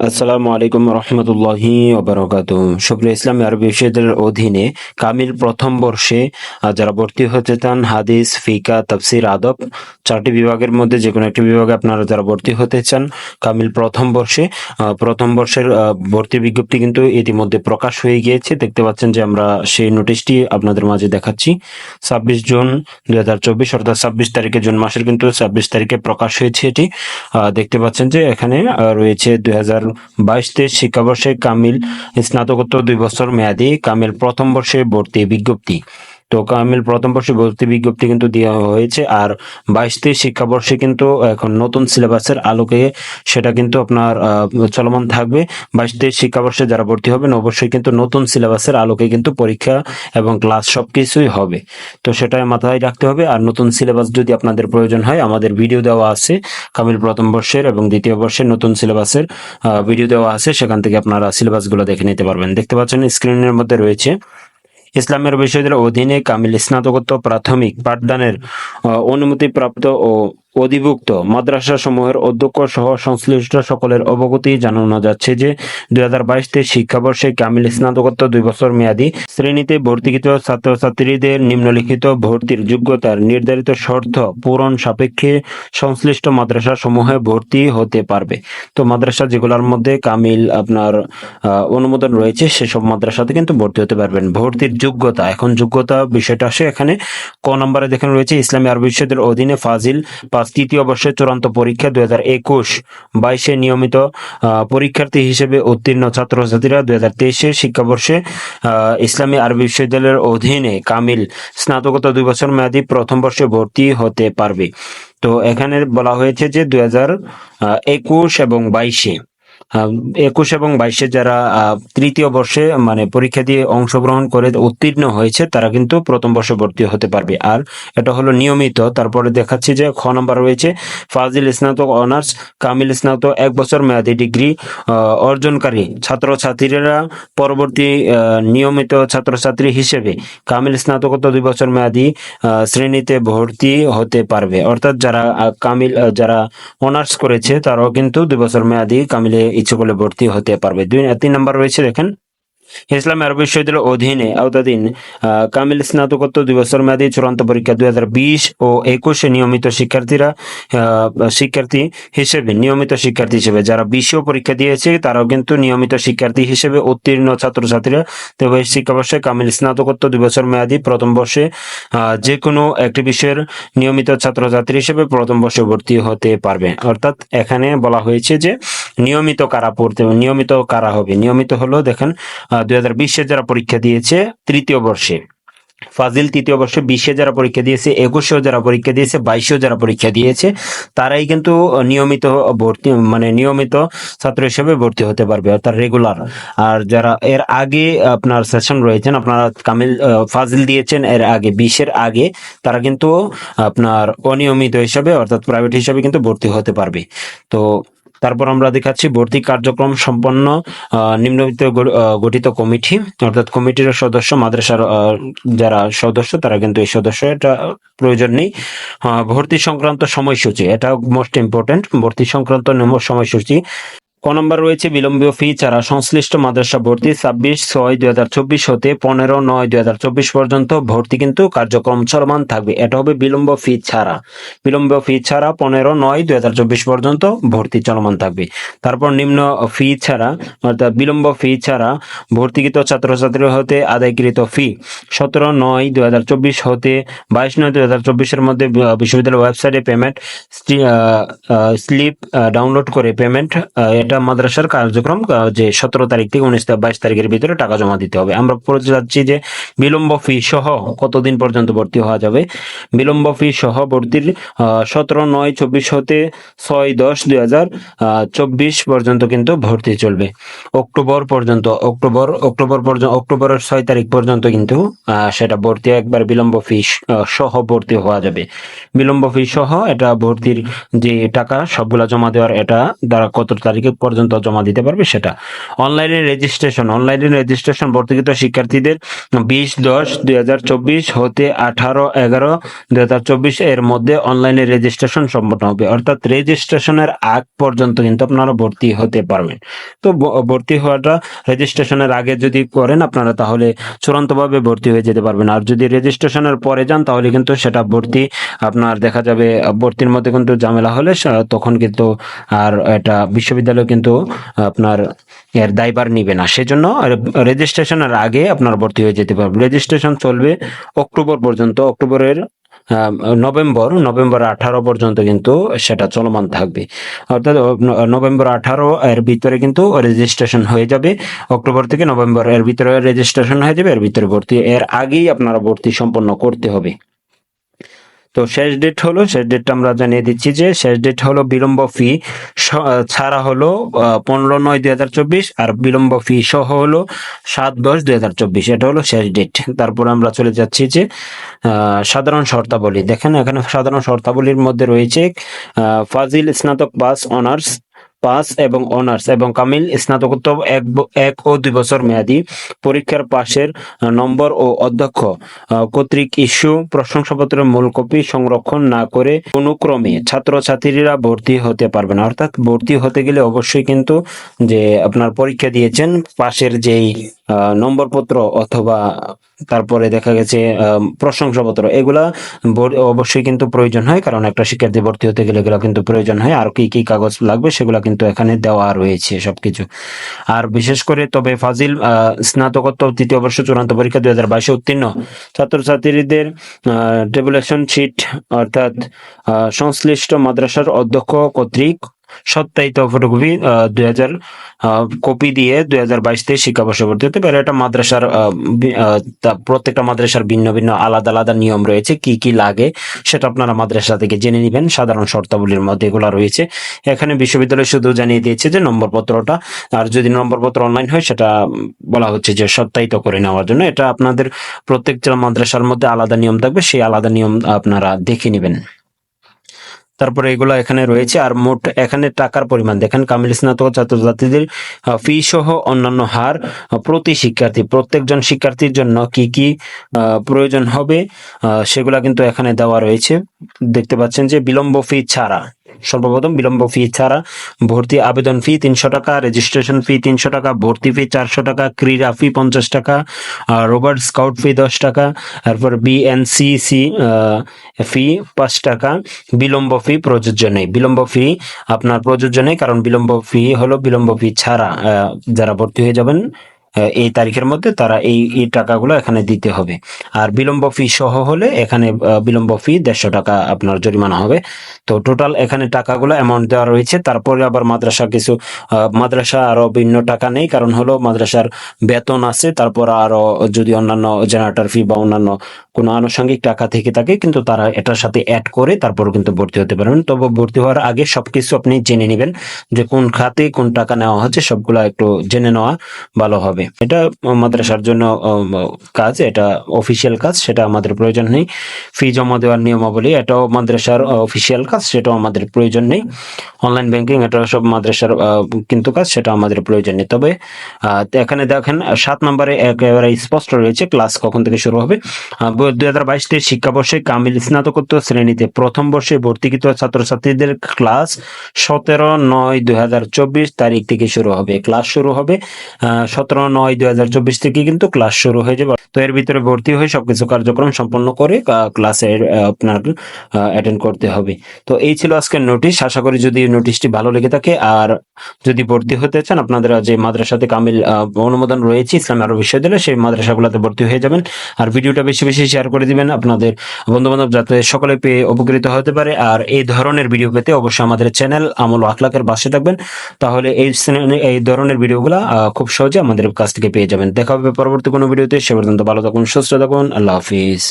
আসসালামু আলাইকুম রহমতুল্লাহি ওবরাকাত সুপ্রিয় ইসলামী আরবি বিশ্ববিদ্যালয়ের অধীনে কামিল প্রথম বর্ষে যারা ভর্তি হতে চান হাদিস ফিকা তাফসির আদব চারটি বিভাগের মধ্যে যে কোনো একটি বিভাগে আপনারা যারা ভর্তি হতে চান কামিল প্রথম বর্ষে প্রথম বর্ষের আহ, ভর্তি বিজ্ঞপ্তি কিন্তু ইতিমধ্যে প্রকাশ হয়ে গিয়েছে। দেখতে পাচ্ছেন যে আমরা সেই নোটিশটি আপনাদের মাঝে দেখাচ্ছি। ছাব্বিশ জুন দু হাজার চব্বিশ অর্থাৎ ছাব্বিশ তারিখে জুন মাসের কিন্তু ছাব্বিশ তারিখে প্রকাশ হয়েছে এটি। দেখতে পাচ্ছেন যে এখানে রয়েছে দুই হাজার বাইশ তেইশ শিক্ষাবর্ষে কামিল স্নাতকোত্তর দুই বছর মেয়াদি কামিল প্রথম বর্ষে ভর্তি বিজ্ঞপ্তি। তো কামিল প্রথম বর্ষে ভর্তি বিজ্ঞপ্তি কিন্তু দেওয়া হয়েছে, আর বাইশ তেইশ শিক্ষাবর্ষে কিন্তু এখন নতুন সিলেবাসের আলোকে সেটা কিন্তু আপনার চলমান থাকবে। বাইশ তেইশ শিক্ষাবর্ষে যারা ভর্তি হবেন, অবশ্যই কিন্তু নতুন সিলেবাসের আলোকে কিন্তু পরীক্ষা এবং ক্লাস সবকিছুই হবে। তো সেটা মাথায় রাখতে হবে, আর নতুন সিলেবাস যদি আপনাদের প্রয়োজন হয়, আমাদের ভিডিও দেওয়া আছে, কামিল প্রথম বর্ষের এবং দ্বিতীয় বর্ষের নতুন সিলেবাসের ভিডিও দেওয়া আছে, সেখান থেকে আপনারা সিলেবাসগুলো দেখে নিতে পারবেন। দেখতে পাচ্ছেন, স্ক্রিনের মধ্যে রয়েছে ইসলামের বিশ্ববিদ্যালয়ের অধীনে কামিল স্নাতকোত্তর প্রাথমিক পাঠদানের অনুমতিপ্রাপ্ত ও অধিভুক্ত। মাদ্রাসা সমূহের অধ্যক্ষ সহ সংশ্লিষ্ট সকলের অবগতি জানানো যাচ্ছে যে, দুই হাজার বাইশ তেইশ শিক্ষাবর্ষে কামিল স্নাতকোত্তর দুই বছর মেয়াদী শ্রেণীতে ভর্তিকৃত ছাত্রছাত্রীদের নিম্নলিখিত ভর্তির যোগ্যতার নির্ধারিত শর্ত পূরণ সাপেক্ষে সংশ্লিষ্ট মাদ্রাসা সমূহে ভর্তি হতে পারবে। তো মাদ্রাসা যেগুলোর মধ্যে কামিল আপনার অনুমোদন রয়েছে, সেসব মাদ্রাসাতে কিন্তু ভর্তি হতে পারবেন। ভর্তির যোগ্যতা, এখন যোগ্যতা বিষয়টা আসে এখানে। ক নম্বরে দেখেন রয়েছে, ইসলামী আরবি বিশ্ববিদ্যালয়ের অধীনে ফাজিল পাঁচ তৃতীয় বর্ষের চূড়ান্ত পরীক্ষা দুই হাজার একুশ। বাইশে নিয়মিত পরীক্ষার্থী হিসেবে উত্তীর্ণ ছাত্রছাত্রীরা দুই হাজার তেইশে শিক্ষাবর্ষে ইসলামী আরবি বিশ্ববিদ্যালয়ের অধীনে কামিল স্নাতকতা দুই বছর মেয়াদী প্রথম বর্ষে ভর্তি হতে পারবে। তো এখানে বলা হয়েছে যে দুই হাজার একুশ এবং বাইশে। একুশ এবং বাইশে যারা তৃতীয় বর্ষে মানে পরীক্ষা দিয়ে অংশগ্রহণ করে উত্তীর্ণ হয়েছে, তারা কিন্তু প্রথম বর্ষে ভর্তি হতে পারবে। আর এটা হলো নিয়মিত। তারপরে দেখাচ্ছি যে খ নম্বর রয়েছে, ফাজিল স্নাতক অনার্স, কামিল স্নাতক এক বছর মেয়াদী ডিগ্রি অর্জনকারী ছাত্রছাত্রীরা পরবর্তী নিয়মিত ছাত্রছাত্রী হিসেবে কামিল স্নাতকোত্তর দুই বছর মেয়াদী শ্রেণীতে ভর্তি হতে পারবে। অর্থাৎ যারা কামিল যারা অনার্স করেছে, তারাও কিন্তু দুই বছর মেয়াদী কামিলে ইচ্ছে করলে ভর্তি হতে পারবে। দুই তিন নম্বর রয়েছে দেখেন ইসলাম আরব বিশ্ববিদ্যালয়ের অধীনে আওতাধীন কামিল স্নাতকোত্তর দুই বছর মেয়াদী চূড়ান্ত পরীক্ষা দুই হাজার বিশ ও একুশে নিয়মিত শিক্ষার্থীরা শিক্ষার্থী হিসেবে, নিয়মিত শিক্ষার্থী হিসেবে যারা বিশেও পরীক্ষা দিয়েছে, তারাও কিন্তু নিয়মিত শিক্ষার্থী হিসেবে উত্তীর্ণ ছাত্রছাত্রীরা তবে শিক্ষাবর্ষে কামিল স্নাতকোত্তর দুই বছর মেয়াদী প্রথম বর্ষে যে কোনো একটি বিষয়ের নিয়মিত ছাত্রছাত্রী হিসেবে প্রথম বর্ষে ভর্তি হতে পারবে। অর্থাৎ এখানে বলা হয়েছে যে, নিয়মিত কারা পড়তে, নিয়মিত কারা হবে? নিয়মিত হলো দেখেন দুই হাজার বিশে যারা পরীক্ষা দিয়েছে তৃতীয় বর্ষে। ফাজিল তৃতীয় বর্ষে বিশে যারা পরীক্ষা দিয়েছে, একুশেও যারা পরীক্ষা দিয়েছে, বাইশেও যারা পরীক্ষা দিয়েছে, তারাই কিন্তু নিয়মিত ভর্তি মানে নিয়মিত ছাত্র হিসেবে ভর্তি হতে পারবে, অর্থাৎ রেগুলার আর যারা এর আগে আপনার সেশন রয়েছেন, আপনারা কামিল ফাজিল দিয়েছেন এর আগে, বিশের আগে, তারা কিন্তু আপনার অনিয়মিত হিসাবে, অর্থাৎ প্রাইভেট হিসাবে কিন্তু ভর্তি হতে পারবে। তো তারপর আমরা দেখাচ্ছি ভর্তি কার্যক্রম সম্পন্ন আহ, গঠিত কমিটি। অর্থাৎ কমিটির সদস্য মাদ্রাসার যারা সদস্য তারা কিন্তু এই সদস্য এটা প্রয়োজন নেই। ভর্তি সংক্রান্ত সময়সূচি এটা মোস্ট ইম্পর্টেন্ট ভর্তি সংক্রান্ত সময়সূচি। ক নম্বর রয়েছে বিলম্বীয় ফি ছাড়া সংশ্লিষ্ট মাদ্রাসা ভর্তি ছাব্বিশ ছয় দুই হাজার চব্বিশ হতে পনেরো নয় দুই হাজার চব্বিশ পর্যন্ত ভর্তি কিন্তু কার্যক্রম চলমান থাকবে। এটা হবে বিলম্ব ফি ছাড়া। বিলম্ব ফি ছাড়া পনেরো নয় দুই হাজার চব্বিশ পর্যন্ত ভর্তি চলমান থাকবে। তারপর নিম্ন ফি ছাড়া, অর্থাৎ বিলম্ব ফি ছাড়া ভর্তিকৃত ছাত্রছাত্রী হতে আদায়কৃত ফি সতেরো নয় দুই হাজার চব্বিশ হতে বাইশ নয় দুই হাজার চব্বিশের মধ্যে বিশ্ববিদ্যালয়ের ওয়েবসাইটে পেমেন্ট স্লিপ ডাউনলোড করে পেমেন্ট এটা মাদ্রাসার কার্যক্রম যে সতেরো তারিখ থেকে উনিশ বাইশ তারিখের ভিতরে টাকা জমা দিতে হবে। আমরা পড়ে যাচ্ছি যে বিলম্ব ফি সহ কতদিন পর্যন্ত ভর্তি হওয়া যাবে? বিলম্ব ফি সহ ভর্তির সতেরো নয় চব্বিশ হতে ছয় দশ দুই হাজার চব্বিশ পর্যন্ত কিন্তু ভর্তি চলবে। অক্টোবর পর্যন্ত, অক্টোবর অক্টোবর পর্যন্ত অক্টোবরের ছয় তারিখ পর্যন্ত কিন্তু সেটা ভর্তি, একবার বিলম্ব ফি সহ ভর্তি হওয়া যাবে। বিলম্ব ফি সহ এটা ভর্তির যে টাকা, সবগুলা জমা দেওয়ার এটা দ্বারা কত তারিখে পর্যন্ত জমা দিতে পারবে সেটা। অনলাইনে রেজিস্ট্রেশন অনলাইনে রেজিস্ট্রেশন ভর্তিকৃত শিক্ষার্থীদের বিশ দশ দুই হতে আঠারো এগারো দুই এর মধ্যে অনলাইনে রেজিস্ট্রেশন সম্পন্ন হবে। অর্থাৎ রেজিস্ট্রেশনের আগ পর্যন্ত কিন্তু আপনারা ভর্তি হতে পারবেন। তো ভর্তি হওয়াটা রেজিস্ট্রেশনের আগে যদি করেন আপনারা তাহলে চূড়ান্তভাবে ভর্তি হয়ে যেতে পারবেন। আর যদি রেজিস্ট্রেশনের পরে যান তাহলে কিন্তু সেটা ভর্তি আপনার দেখা যাবে, ভর্তির মধ্যে কিন্তু ঝামেলা হলে তখন কিন্তু আর এটা বিশ্ববিদ্যালয় কিন্তু আপনার এর দায়বার নিবে না। সেজন্য রেজিস্ট্রেশনের আগে আপনার ভর্তি হয়ে যেতে পারবেন রেজিস্ট্রেশন চলবে অক্টোবর পর্যন্ত। অক্টোবরের নভেম্বর নভেম্বর আঠারো পর্যন্ত কিন্তু সেটা চলমান থাকবে। অর্থাৎ নভেম্বর আঠারো এর ভিতরে কিন্তু রেজিস্ট্রেশন হয়ে যাবে। অক্টোবর থেকে নভেম্বর এর ভিতরে রেজিস্ট্রেশন হয়ে যাবে। এর ভিতরে ভর্তি, এর আগেই আপনারা ভর্তি সম্পন্ন করতে হবে। তো শেষ ডেট হলো, শেষ ডেটটা আমরা জানিয়ে দিচ্ছি যে শেষ ডেট হলো বিলম্ব ফি ছাড়া হলো পনেরো নয় দুই হাজার চব্বিশ আর বিলম্ব ফি সহ হলো সাত দশ দুই হাজার চব্বিশ। এটা হলো শেষ ডেট তারপর আমরা চলে যাচ্ছি যে সাধারণ শর্তাবলী। দেখেন এখানে সাধারণ শর্তাবলীর মধ্যে রয়েছে ফাজিল স্নাতক পাস অনার্স পাস এবং অনার্স এবং কামিল স্নাতকোত্তর এক এক ও দুই বছর মেয়াদি পরীক্ষার পাশের নম্বর ও অধ্যক্ষ কর্তৃক ইস্যু প্রশংসাপত্রের মূল কপি সংরক্ষণ না করে অনুক্রমে ছাত্রছাত্রীরা ভর্তি হতে পারবে না। অর্থাৎ ভর্তি হতে গেলে অবশ্যই কিন্তু যে আপনার পরীক্ষা দিয়েছেন, পাশের যেই নম্বরপত্র অথবা তারপরে দেখা গেছে প্রশংসাপত্র, এগুলা অবশ্যই কিন্তু প্রয়োজন হয়, কারণ একটা শিক্ষার্থী ভর্তি হতে গেলে এগুলো কিন্তু প্রয়োজন হয়, আর কি কি কাগজ লাগবে সেগুলো কিন্তু এখানে দেওয়া রয়েছে সবকিছু। আর বিশেষ করে তবে ফাজিল স্নাতকোত্তর তৃতীয় বর্ষ চূড়ান্ত পরীক্ষা দুই হাজার বাইশে উত্তীর্ণ। ছাত্রছাত্রীদের টেবুলেশন শিট অর্থাৎ সংশ্লিষ্ট মাদ্রাসার অধ্যক্ষ কর্তৃক সত্যায়িত ফটোকপি দুই হাজার কপি দিয়ে দুই হাজার বাইশ থেকে শিক্ষাবর্ষ ভর্তি হতে পারে। এটা মাদ্রাসার প্রত্যেকটা মাদ্রাসার ভিন্ন ভিন্ন আলাদা আলাদা নিয়ম রয়েছে, কি কি লাগে সেটা আপনারা মাদ্রাসা থেকে জেনে নেবেন। সাধারণ শর্তাবলীর মধ্যে এগুলো রয়েছে। এখানে বিশ্ববিদ্যালয় শুধু জানিয়ে দিয়েছে যে নম্বরপত্রটা, আর যদি নম্বরপত্র অনলাইন হয় সেটা বলা হচ্ছে যে সত্যায়িত করে নেওয়ার জন্য। এটা আপনাদের প্রত্যেকটা মাদ্রাসার মধ্যে আলাদা নিয়ম থাকবে, সেই আলাদা নিয়ম আপনারা দেখে নেবেন। তারপরে এগুলো এখানে রয়েছে। আর মোট এখানে টাকার পরিমাণ। দেখেন কামিল স্নাতক ছাত্রছাত্রীদের ফি সহ অন্যান্য হার প্রতি শিক্ষার্থী, প্রত্যেকজন শিক্ষার্থীর জন্য কি কি প্রয়োজন হবে সেগুলা কিন্তু এখানে দেওয়া রয়েছে। দেখতে পাচ্ছেন যে বিলম্ব ফি ছাড়া। সর্বপ্রথম বিলম্ব ফি ছাড়া ভর্তি আবেদন ফি তিনশো টাকা রেজিস্ট্রেশন ফি তিনশো টাকা, ভর্তি ফি চারশো টাকা, ক্রীড়া ফি পঞ্চাশ টাকা রোবার্ট স্কাউট ফি দশ টাকা, তারপর বিএনসিসি ফি পাঁচ টাকা। বিলম্ব ফি প্রযোজ্য নেই। বিলম্ব ফি আপনার প্রযোজ্য নেই, কারণ বিলম্ব ফি হলো বিলম্ব ফি ছাড়া যারা ভর্তি হয়ে যাবেন এই তারিখের মধ্যে তারা এই এই টাকাগুলো এখানে দিতে হবে। আর বিলম্ব ফি সহ হলে এখানে বিলম্ব ফি দেড়শো টাকা আপনার জরিমানা হবে। তো টোটাল এখানে টাকাগুলো অ্যামাউন্ট দেওয়া রয়েছে। তারপরে আবার মাদ্রাসা কিছু মাদ্রাসা আরও ভিন্ন টাকা নেই। কারণ হলো মাদ্রাসার বেতন আছে। তারপর আরও যদি অন্যান্য জেনারেটার ফি বা অন্যান্য কোনো আনুষঙ্গিক টাকা থেকে থাকে, কিন্তু তারা এটার সাথে অ্যাড করে তারপর কিন্তু ভর্তি হতে পারবেন তবে ভর্তি হওয়ার আগে সবকিছু আপনি জেনে নেবেন যে কোন খাতে কোন টাকা নেওয়া হচ্ছে, সবগুলা একটু জেনে নেওয়া ভালো হবে। এটা মাদ্রাসার জন্য কাজ, এটা অফিসিয়াল কাজ, সেটা আমাদের প্রয়োজন নেই। ফি জমা দেওয়ার নিয়মাবলী, এটাও মাদ্রাসার অফিসিয়াল কাজ, সেটাও আমাদের প্রয়োজন নেই। অনলাইন ব্যাংকিং এটা সব মাদ্রাসার কিন্তু কাজ সেটা আমাদের প্রয়োজন নেই। তবে এখানে দেখেন, সাত নম্বরে একেবারে স্পষ্ট রয়েছে ক্লাস কখন থেকে শুরু হবে। দুই হাজার বাইশ থেকে শিক্ষাবর্ষে কামিল স্নাতকোত্তর শ্রেণীতে প্রথম বর্ষে ভর্তিকৃত ছাত্রছাত্রীদের ক্লাস সতেরো নয় দুই হাজার চব্বিশ তারিখ থেকে শুরু হবে। ক্লাস শুরু হবে সতেরো নয় দুই হাজার চব্বিশ থেকে কিন্তু ক্লাস শুরু হয়ে যাবে। তো এর ভিতরে ভর্তি হয়ে সবকিছু কার্যক্রম সম্পন্ন করে ক্লাসে আপনার অ্যাটেন্ড করতে হবে। তো এই ছিল আজকের নোটিশ আশা করি যদি নোটিশটি ভালো লেগে থাকে, আর যদি ভর্তি হতে চান, আপনাদের যে মাদ্রাসাতে কামিল অনুমোদন রয়েছে ইসলাম আরও বিশ্ববিদ্যালয়, সেই মাদ্রাসাগুলোতে ভর্তি হয়ে যাবেন। আর ভিডিওটা বেশি বেশি শেয়ার করে দিবেন। আপনাদের বন্ধু বান্ধব যাতে সকলে পেয়ে উপকৃত হতে পারে। আর এই ধরনের ভিডিও পেতে অবশ্যই আমাদের চ্যানেল আমল আখলাকের পাশে থাকবেন। তাহলে এই এই ধরনের ভিডিওগুলো খুব সহজে আমাদের কাছ থেকে পেয়ে যাবেন। দেখা হবে পরবর্তী কোনো ভিডিওতে সে পর্যন্ত ভালো থাকুন, সুস্থ থাকুন। আল্লাহ হাফিজ।